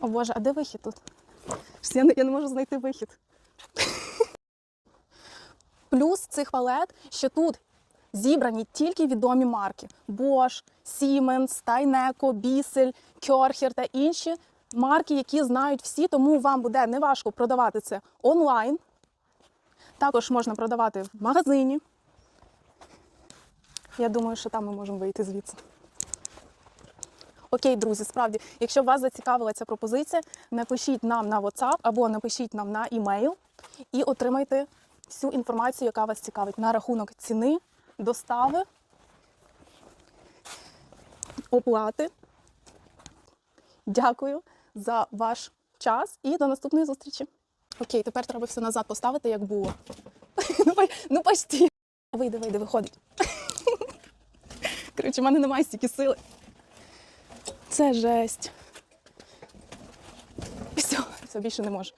О Боже, а де вихід тут? Я не, я не можу знайти вихід. Плюс цих палет, що тут зібрані тільки відомі марки: Bosch, Siemens, Tyneco, Bissell, Körcher та інші марки, які знають всі, тому вам буде неважко продавати це онлайн. Також можна продавати в магазині. Я думаю, що там ми можемо вийти звідси. Окей, друзі, справді, якщо вас зацікавила ця пропозиція, напишіть нам на WhatsApp або напишіть нам на email і отримайте всю інформацію, яка вас цікавить на рахунок ціни, достави, оплати. Дякую за ваш час і до наступної зустрічі. Окей, тепер треба все назад поставити, як було. Ну, Ну, почти. Вийди, вийди, виходить. Коротше, в мене немає стільки сили. Це жесть. Все, все більше не можу.